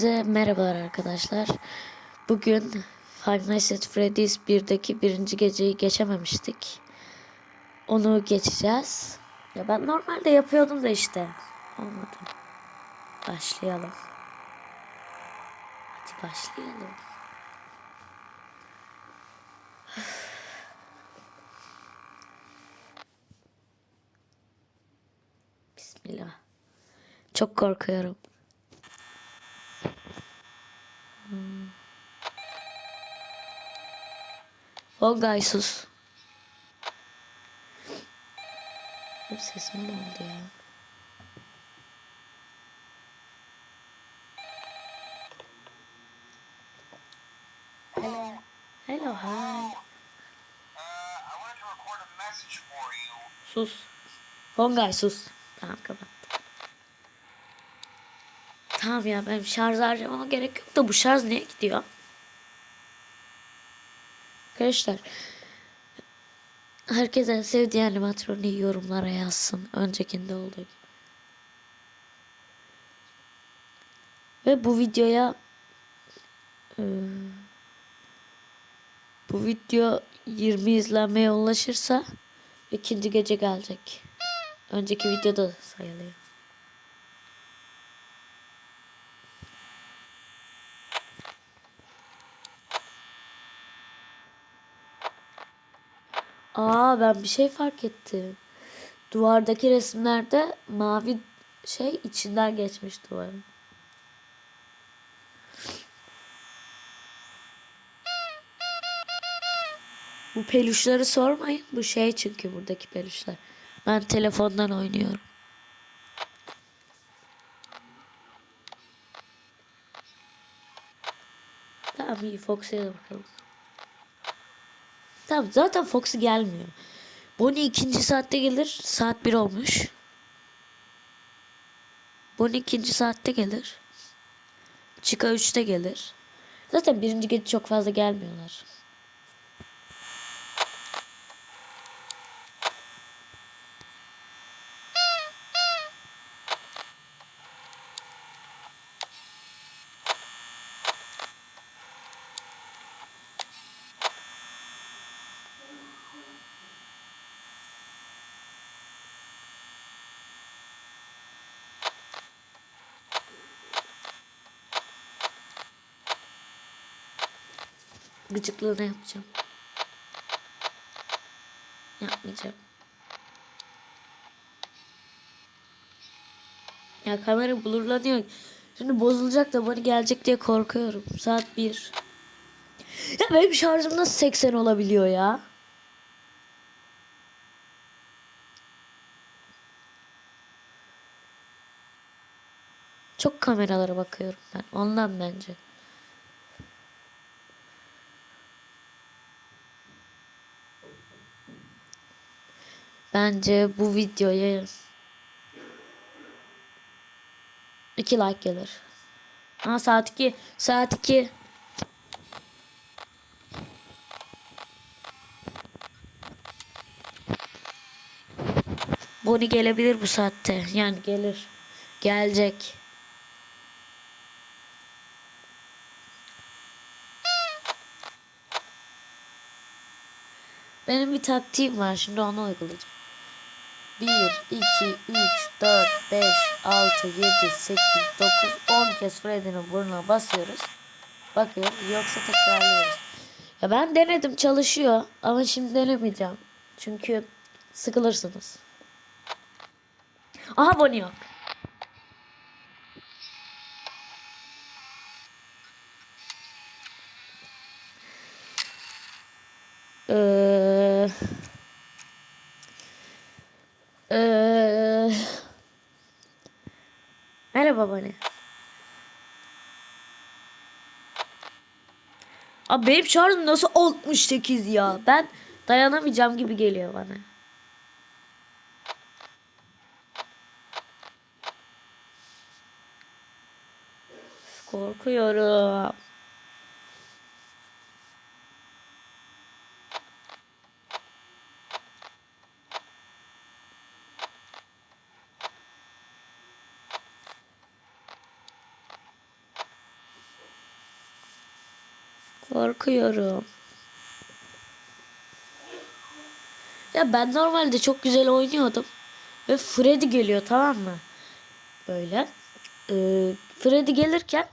Size merhabalar arkadaşlar. Bugün Five Nights at Freddy's 1'deki birinci geceyi geçememiştik. Onu geçeceğiz. Ya ben normalde yapıyordum da işte. Olmadı. Başlayalım. Hadi başlayalım. Bismillah. Çok korkuyorum. Olgay sus. Hep sesime ne oldu ya? Hello. Hello, hi. Uh, I wanted to record a message for you. Sus. Sus. Tamam kapat. Tamam ya benim şarj harcamama gerek yok da bu şarj neye gidiyor? Arkadaşlar herkes en sevdiği animatronu yorumlara yazsın. Öncekinde olduğu gibi. Ve bu videoya eee, bu video 20 izlenmeye ulaşırsa ikinci gece gelecek. Önceki videoda sayılıyor. Aa ben bir şey fark ettim. Duvardaki resimlerde mavi şey içinden geçmiş duvarın. Bu peluşları sormayın. Bu şey çünkü buradaki peluşlar. Ben telefondan oynuyorum. Tamam iyi Fox'e de bakalım. Tamam zaten Foxy gelmiyor. Bonnie ikinci saatte gelir. Saat 1 olmuş. Bonnie ikinci saatte gelir. Chica 3'te gelir. Zaten birinci gece çok fazla gelmiyorlar. Gıcıklığına yapacağım. Yapmayacağım. Ya kamera blurlanıyor. Şimdi bozulacak da bana gelecek diye korkuyorum. Saat 1. Ya benim şarjım nasıl 80 olabiliyor ya? Çok kameralara bakıyorum ben. Ondan bence. Bence bu videoya 2 like gelir. Aa saat 2. Saat 2. Bonnie gelebilir bu saatte. Yani gelir. Gelecek. Benim bir taktiğim var. Şimdi onu uygulayacağım. 1, 2, 3, 4, 5, 6, 7, 8, 9, 10 kez Freddy'nin burnuna basıyoruz. Bakıyoruz yoksa tekrarlıyoruz. Ya ben denedim çalışıyor ama şimdi denemeyeceğim. Çünkü sıkılırsınız. Aha Bonnie yok. Ee, ee, merhaba Bonnie. Abi benim şarjım nasıl 68 ya? Ben dayanamayacağım gibi geliyor bana. Korkuyorum. Korkuyorum. Ya ben normalde çok güzel oynuyordum. Ve Freddy geliyor tamam mı? Böyle. Ee, Freddy gelirken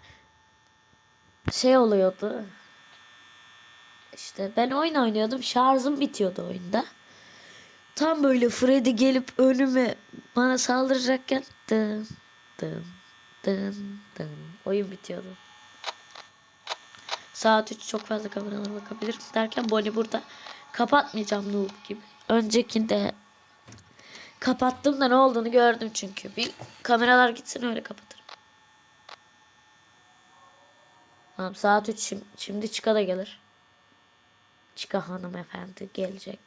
şey oluyordu. İşte ben oyun oynuyordum. Şarjım bitiyordu oyunda. Tam böyle Freddy gelip önüme bana saldıracakken dın dın dın dın oyun bitiyordu. Saat 3 çok fazla kameralara bakabilirim derken Bonnie burada. Kapatmayacağım noob gibi. Öncekinde kapattım da ne olduğunu gördüm çünkü. Bir kameralar gitsin öyle kapatırım. Tamam saat 3 şimdi, şimdi Çıka da gelir. Çıka hanımefendi gelecek.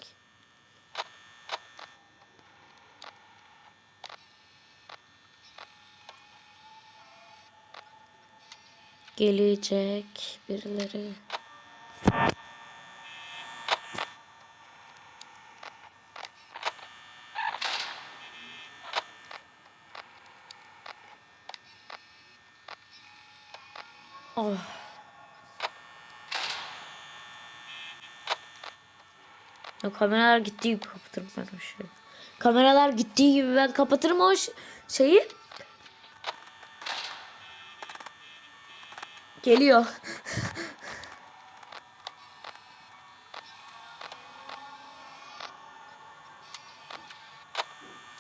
Gelecek birileri. Oh. Ya kameralar gittiği gibi kapatırım ben o şeyi. Kameralar gittiği gibi ben kapatırım o şeyi. Geliyor.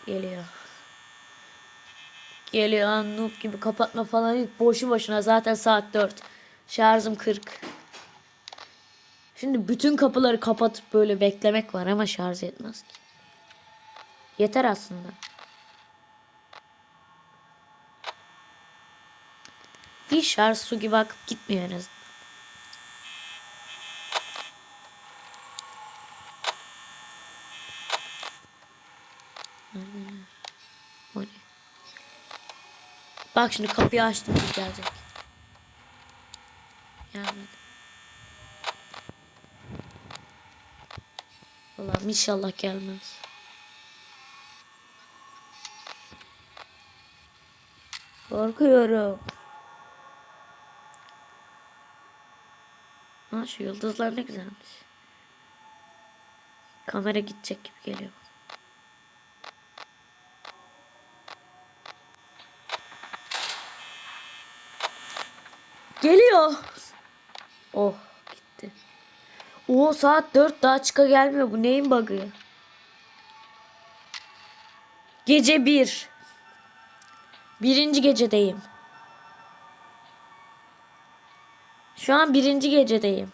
Geliyor. Geliyor noob gibi kapatma falan ilk boşu boşuna zaten saat 4. Şarjım 40. Şimdi bütün kapıları kapatıp böyle beklemek var ama şarj etmez ki. Yeter aslında. Bir şarj su gibi akıp gitmiyor? Bak şimdi kapıyı açtım gelecek. Gelmedi. Allah'ım inşallah gelmez. Korkuyorum. Ha şu yıldızlar ne güzelmiş. Kamera gidecek gibi geliyor. Geliyor. Oh gitti. Oo saat 4 daha çıka gelmiyor. Bu neyin bug'ı? Gece 1. Birinci gecedeyim. Şu an birinci gecedeyim.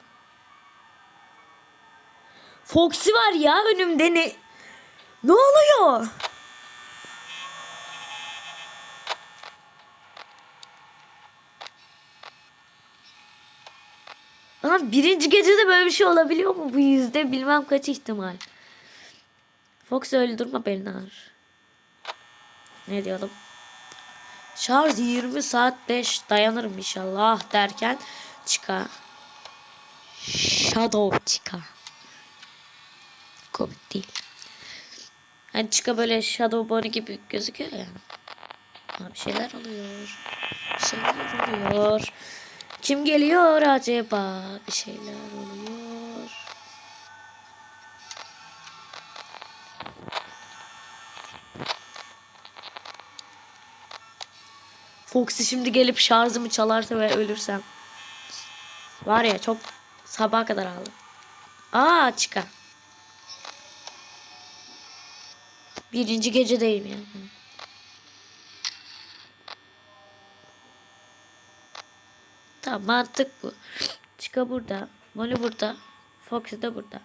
Foxy var ya önümde ne? Ne oluyor? Lan birinci gecede böyle bir şey olabiliyor mu? Bu yüzde bilmem kaç ihtimal. Fox öldürme beni nar. Ne diyordum? Şarj 20 saat 5 dayanırım inşallah derken çıka. Shadow çıka. Komik değil. Hani çıka böyle Shadow Bonnie gibi gözüküyor ya. Ha, bir şeyler oluyor. Bir şeyler oluyor. Kim geliyor acaba? Bir şeyler oluyor. Foxy şimdi gelip şarjımı çalarsa ve ölürsem. Var ya çok sabaha kadar aldı. Aa çıka. Birinci gecedeyim yani. Tamam mantık bu. Çıka burada. Molly burada. Foxy de burada.